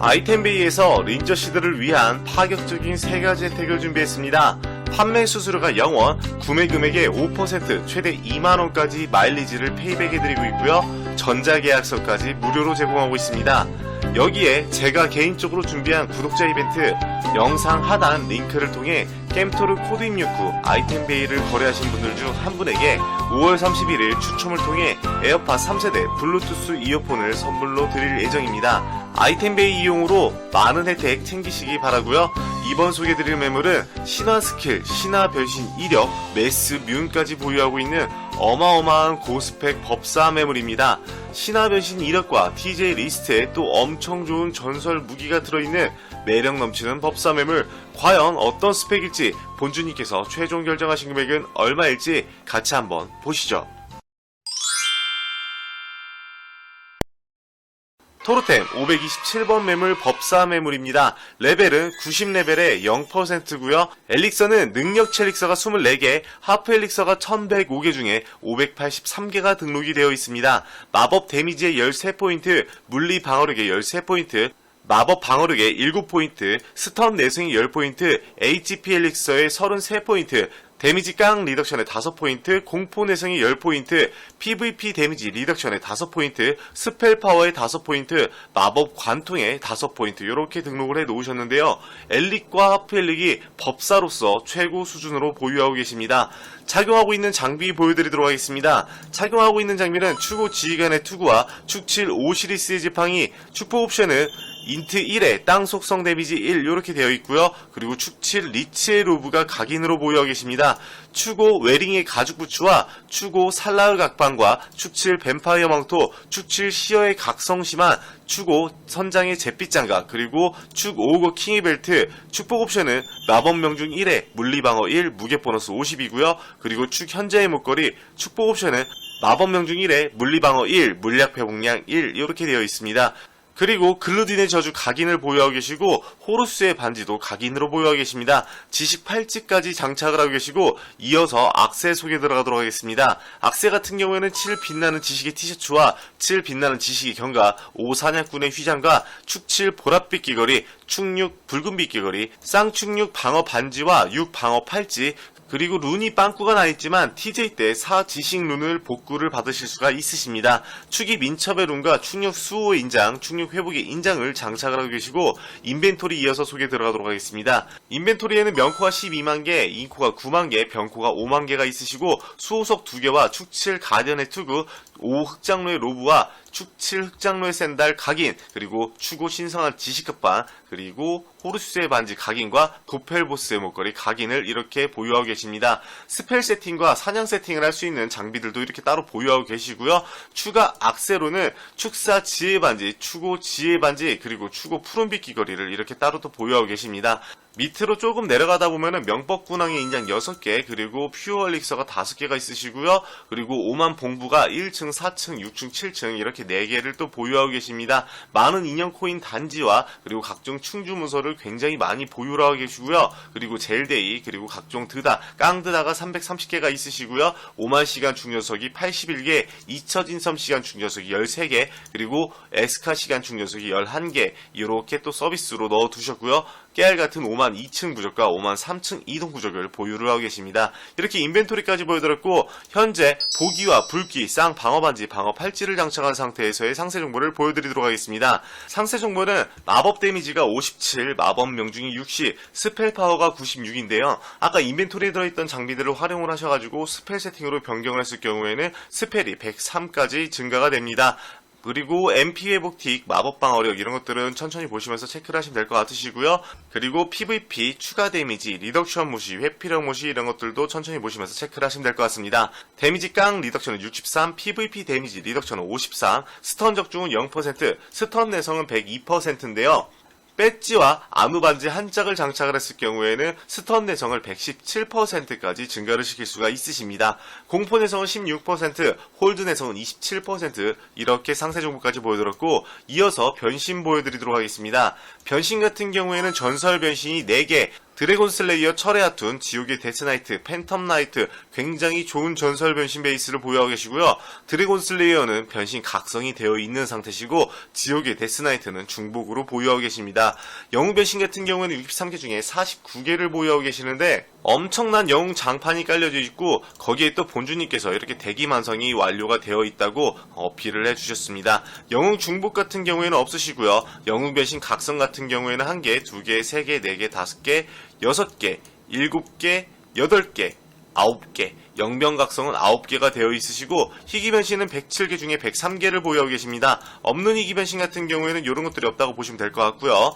아이템베이에서 린저 시드를 위한 파격적인 세 가지 혜택을 준비했습니다. 판매 수수료가 0원, 구매 금액의 5% 최대 2만원까지 마일리지를 페이백해드리고 있고요. 전자계약서까지 무료로 제공하고 있습니다. 여기에 제가 개인적으로 준비한 구독자 이벤트 영상 하단 링크를 통해 겜토르 코드 입력 후 아이템 베이를 거래하신 분들 중 한 분에게 5월 31일 추첨을 통해 에어팟 3세대 블루투스 이어폰을 선물로 드릴 예정입니다. 아이템베이 이용으로 많은 혜택 챙기시기 바라고요. 이번 소개드릴 매물은 신화 스킬, 신화 변신 이력, 메스 뮤운까지 보유하고 있는 어마어마한 고스펙 법사 매물입니다. 신화 변신 이력과 TJ 리스트에 또 엄청 좋은 전설 무기가 들어있는 매력 넘치는 법사 매물 과연 어떤 스펙일지 본주님께서 최종 결정하신 금액은 얼마일지 같이 한번 보시죠. 토르템 527번 매물 법사 매물입니다. 레벨은 90레벨에 0%고요. 엘릭서는 능력 첼릭서가 24개, 하프 엘릭서가 1105개 중에 583개가 등록이 되어 있습니다. 마법 데미지의 13포인트, 물리 방어력의 13포인트, 마법 방어력의 7포인트, 스턴 내성의 10포인트, HP 엘릭서의 33포인트, 데미지 깡 리덕션의 5포인트, 공포 내성의 10포인트, PVP 데미지 리덕션의 5포인트, 스펠 파워의 5포인트, 마법 관통의 5포인트 이렇게 등록을 해 놓으셨는데요. 엘릭과 하프 엘릭이 법사로서 최고 수준으로 보유하고 계십니다. 착용하고 있는 장비 보여드리도록 하겠습니다. 착용하고 있는 장비는 추구 지휘관의 투구와 축7 5 시리스의 지팡이, 축포 옵션은 인트 1에 땅 속성 데미지 1 이렇게 되어 있고요. 그리고 축7 리치의 로브가 각인으로 보유하고 계십니다. 추고 웨링의 가죽 부츠와 추고 살라흐 각방과 축7 뱀파이어 망토, 축7 시어의 각성 심한 추고 선장의 잿빛 장갑 그리고 축 5고 킹의 벨트 축복 옵션은 마법 명중 1에 물리 방어 1 무게 보너스 50이고요. 그리고 축 현재의 목걸이 축복 옵션은 마법 명중 1에 물리 방어 1 물약 회복량 1 이렇게 되어 있습니다. 그리고 글루딘의 저주 각인을 보유하고 계시고 호루스의 반지도 각인으로 보유하고 계십니다. 지식 팔찌까지 장착을 하고 계시고 이어서 악세 소개 들어가도록 하겠습니다. 악세 같은 경우에는 7 빛나는 지식의 티셔츠와 7 빛나는 지식의 경과, 5 사냥꾼의 휘장과 축7 보랏빛 귀걸이, 축6 붉은빛 귀걸이, 쌍축6 방어 반지와 6 방어 팔찌, 그리고 룬이 빵꾸가 나 있지만 TJ 때 사지식 룬을 복구를 받으실 수가 있으십니다. 축이 민첩의 룬과 축력 수호 인장, 축력 회복의 인장을 장착을 하고 계시고 인벤토리 이어서 소개 들어가도록 하겠습니다. 인벤토리에는 명코가 12만 개, 인코가 9만 개, 병코가 5만 개가 있으시고 수호석 2개와 축7 가디언의 투구, 5 흑장로의 로브와 축7 흑장로의 샌달 각인, 그리고 추고 신성한 지식급반, 그리고 호르스의 반지 각인과 도펠보스의 목걸이 각인을 이렇게 보유하고 계십니다. 스펠 세팅과 사냥 세팅을 할 수 있는 장비들도 이렇게 따로 보유하고 계시고요. 추가 악세로는 축사 지혜 반지, 추고 지혜 반지, 그리고 추고 푸른빛 귀걸이를 이렇게 따로 또 보유하고 계십니다. 밑으로 조금 내려가다 보면은 명법군왕의 인장 6개, 그리고 퓨어 엘릭서가 5개가 있으시고요. 그리고 오만 봉부가 1층, 4층, 6층, 7층 이렇게 4개를 또 보유하고 계십니다. 많은 인형 코인 단지와 그리고 각종 충주 문서를 굉장히 많이 보유를 하고 계시고요. 그리고 젤데이, 그리고 각종 드다, 깡드다가 330개가 있으시고요. 5만 시간 중녀석이 81개, 2처진섬 시간 중녀석이 13개, 그리고 에스카 시간 중녀석이 11개, 이렇게 또 서비스로 넣어 두셨고요. 깨알 같은 5만 2층 구적과 5만 3층 이동 구적을 보유를 하고 계십니다. 이렇게 인벤토리까지 보여드렸고 현재 보기와 불기, 쌍 방어 반지, 방어 팔찌를 장착한 상태에서의 상세 정보를 보여드리도록 하겠습니다. 상세 정보는 마법 데미지가 57, 마법 명중이 60, 스펠 파워가 96인데요. 아까 인벤토리에 들어있던 장비들을 활용을 하셔가지고 스펠 세팅으로 변경을 했을 경우에는 스펠이 103까지 증가가 됩니다. 그리고 MP 회복 틱, 마법 방어력 이런 것들은 천천히 보시면서 체크를 하시면 될 것 같으시고요. 그리고 PVP, 추가 데미지, 리덕션 무시, 회피력 무시 이런 것들도 천천히 보시면서 체크를 하시면 될 것 같습니다. 데미지 깡 리덕션은 63, PVP 데미지 리덕션은 53, 스턴 적중은 0%, 스턴 내성은 102%인데요. 배지와 아무 반지 한 짝을 장착을 했을 경우에는 스턴 내성을 117%까지 증가를 시킬 수가 있으십니다. 공포 내성은 16%, 홀드 내성은 27% 이렇게 상세 정보까지 보여드렸고 이어서 변신 보여드리도록 하겠습니다. 변신 같은 경우에는 전설 변신이 4개, 드래곤 슬레이어, 철의 하툰, 지옥의 데스나이트, 팬텀 나이트 굉장히 좋은 전설 변신 베이스를 보유하고 계시고요. 드래곤 슬레이어는 변신 각성이 되어 있는 상태시고 지옥의 데스나이트는 중복으로 보유하고 계십니다. 영웅 변신 같은 경우에는 63개 중에 49개를 보유하고 계시는데 엄청난 영웅 장판이 깔려져 있고 거기에 또 본주님께서 이렇게 대기 만성이 완료가 되어 있다고 어필을 해주셨습니다. 영웅 중복 같은 경우에는 없으시고요. 영웅 변신 각성 같은 경우에는 1개, 2개, 3개, 4개, 5개, 6개, 7개, 8개, 9개, 영병각성은 9개가 되어 있으시고 희귀변신은 107개 중에 103개를 보유하고 계십니다. 없는 희귀변신 같은 경우에는 이런 것들이 없다고 보시면 될 것 같고요.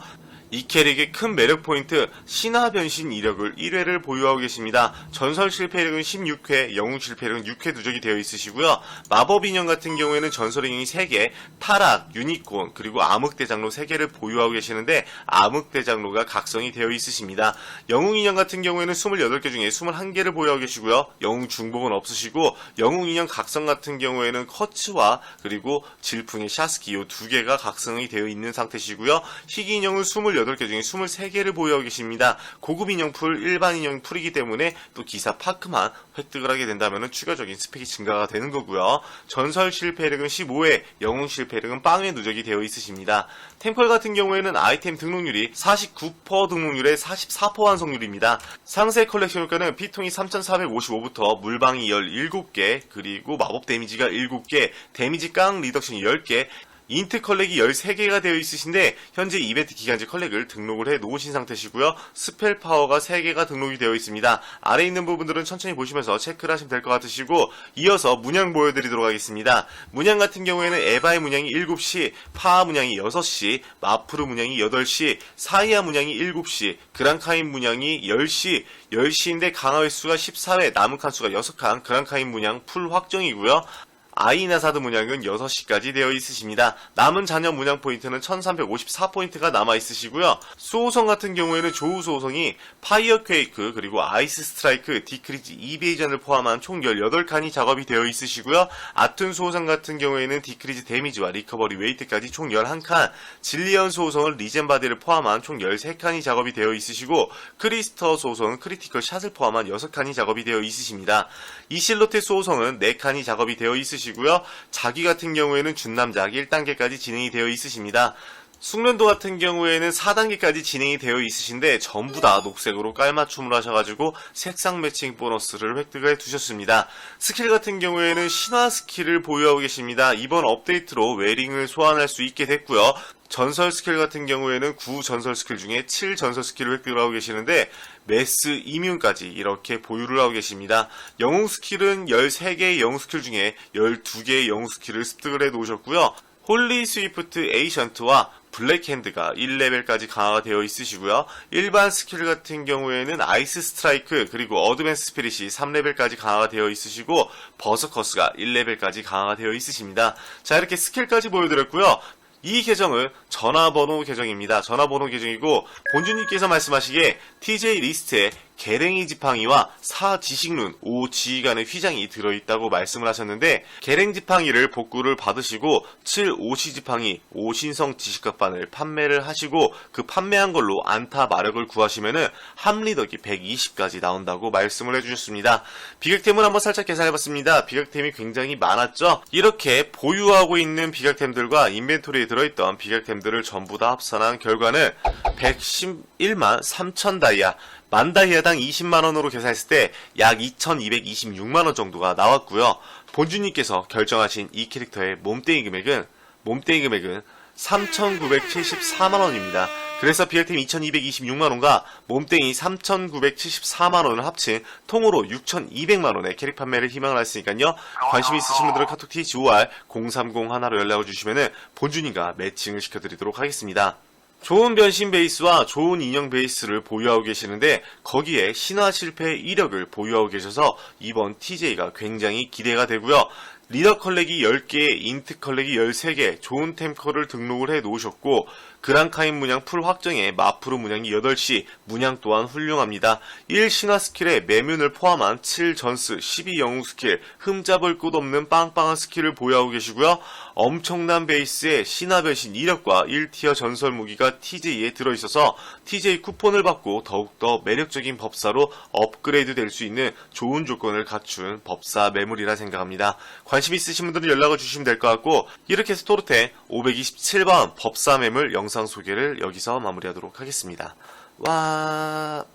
이 캐릭의 큰 매력 포인트 신화 변신 이력을 1회를 보유하고 계십니다. 전설 실패력은 16회, 영웅 실패력은 6회 누적이 되어 있으시고요. 마법 인형 같은 경우에는 전설 인형이 3개, 타락, 유니콘, 그리고 암흑대장로 3개를 보유하고 계시는데 암흑대장로가 각성이 되어 있으십니다. 영웅 인형 같은 경우에는 28개 중에 21개를 보유하고 계시고요. 영웅 중복은 없으시고 영웅 인형 각성 같은 경우에는 커츠와 그리고 질풍의 샤스키 요 두 개가 각성이 되어 있는 상태시고요. 희귀 인형은 28개 중에 23개를 보유하고 계십니다. 고급 인형 풀, 일반 인형 풀이기 때문에 또 기사 파크만 획득을 하게 된다면 추가적인 스펙이 증가가 되는 거고요. 전설 실패력은 15회, 영웅 실패력은 빵에 누적이 되어 있으십니다. 템컬 같은 경우에는 아이템 등록률이 49% 등록률에 44% 완성률입니다. 상세 컬렉션 효과는 피통이 3455부터 물방이 17개, 그리고 마법 데미지가 7개, 데미지 깡 리덕션이 10개, 인트 컬렉이 13개가 되어 있으신데 현재 이벤트 기간제 컬렉을 등록을 해 놓으신 상태시고요. 스펠 파워가 3개가 등록이 되어 있습니다. 아래 있는 부분들은 천천히 보시면서 체크를 하시면 될 것 같으시고 이어서 문양 보여드리도록 하겠습니다. 문양 같은 경우에는 에바의 문양이 7시, 파하 문양이 6시, 마프르 문양이 8시, 사이아 문양이 7시, 그랑카인 문양이 10시, 10시인데 강화 횟수가 14회, 남은 칸수가 6칸, 그랑카인 문양 풀 확정이고요. 아이나사드 문양은 6시까지 되어 있으십니다. 남은 잔여 문양 포인트는 1354포인트가 남아 있으시고요. 수호성 같은 경우에는 조우 수호성이 파이어 퀘이크 그리고 아이스 스트라이크 디크리지 이베이전을 포함한 총 18칸이 작업이 되어 있으시고요. 아툰 수호성 같은 경우에는 디크리지 데미지와 리커버리 웨이트까지 총 11칸, 진리언 수호성은 리젠 바디를 포함한 총 13칸이 작업이 되어 있으시고 크리스터 수호성은 크리티컬 샷을 포함한 6칸이 작업이 되어 있으십니다. 이실로테 수호성은 4칸이 작업이 되어 있으시고 요. 자기 같은 경우에는 준남작 1단계까지 진행이 되어 있으십니다. 숙련도 같은 경우에는 4단계까지 진행이 되어 있으신데 전부 다 녹색으로 깔맞춤을 하셔가지고 색상 매칭 보너스를 획득해 두셨습니다. 스킬 같은 경우에는 신화 스킬을 보유하고 계십니다. 이번 업데이트로 웨링을 소환할 수 있게 됐고요. 전설 스킬 같은 경우에는 9 전설 스킬 중에 7 전설 스킬을 획득을 하고 계시는데 메스 이뮨까지 이렇게 보유를 하고 계십니다. 영웅 스킬은 13개의 영웅 스킬 중에 12개의 영웅 스킬을 습득을 해 놓으셨고요. 홀리 스위프트 에이션트와 블랙핸드가 1레벨까지 강화가 되어 있으시고요. 일반 스킬 같은 경우에는 아이스 스트라이크 그리고 어드밴스 스피릿이 3레벨까지 강화가 되어 있으시고 버서커스가 1레벨까지 강화가 되어 있으십니다. 자 이렇게 스킬까지 보여드렸고요. 이 계정은 전화번호 계정입니다. 전화번호 계정이고 본주님께서 말씀하시기에 TJ 리스트에 계랭이 지팡이와 사지식룬, 오지간의 휘장이 들어있다고 말씀을 하셨는데 계랭 지팡이를 복구를 받으시고 7 오시 지팡이, 오신성 지식갑반을 판매를 하시고 그 판매한 걸로 안타 마력을 구하시면은 함리덕이 120까지 나온다고 말씀을 해주셨습니다. 비격템을 한번 살짝 계산해봤습니다. 비격템이 굉장히 많았죠? 이렇게 보유하고 있는 비격템들과 인벤토리에 들어있던 비격템들을 전부 다 합산한 결과는 111만 3천 다이아 만 다이아당 20만원으로 계산했을 때 약 2226만원 정도가 나왔고요. 본주님께서 결정하신 이 캐릭터의 몸땡이 금액은, 몸땡이 금액은 3,974만원입니다. 그래서 비엘템 2,226만원과 몸땡이 3,974만원을 합친 통으로 6,200만원의 캐릭 판매를 희망을 했으니까요. 관심 있으신 분들은 카톡 THOR 030 하나로 연락을 주시면은 본주님과 매칭을 시켜드리도록 하겠습니다. 좋은 변신 베이스와 좋은 인형 베이스를 보유하고 계시는데 거기에 신화 실패 이력을 보유하고 계셔서 이번 TJ가 굉장히 기대가 되고요. 리더 컬렉이 10개, 인트 컬렉이 13개, 좋은 템커를 등록을 해 놓으셨고, 그랑카인 문양 풀 확정에 마프로 문양이 8시, 문양 또한 훌륭합니다. 1 신화 스킬에 매문을 포함한 7 전스, 12 영웅 스킬, 흠잡을 곳 없는 빵빵한 스킬을 보유하고 계시고요. 엄청난 베이스에 신화 변신 이력과 1티어 전설 무기가 TJ에 들어있어서 TJ 쿠폰을 받고 더욱더 매력적인 법사로 업그레이드 될 수 있는 좋은 조건을 갖춘 법사 매물이라 생각합니다. 관심 있으신 분들은 연락을 주시면 될 것 같고 이렇게 해서 토르테 527번 법사 매물 영상 소개를 여기서 마무리하도록 하겠습니다. 와...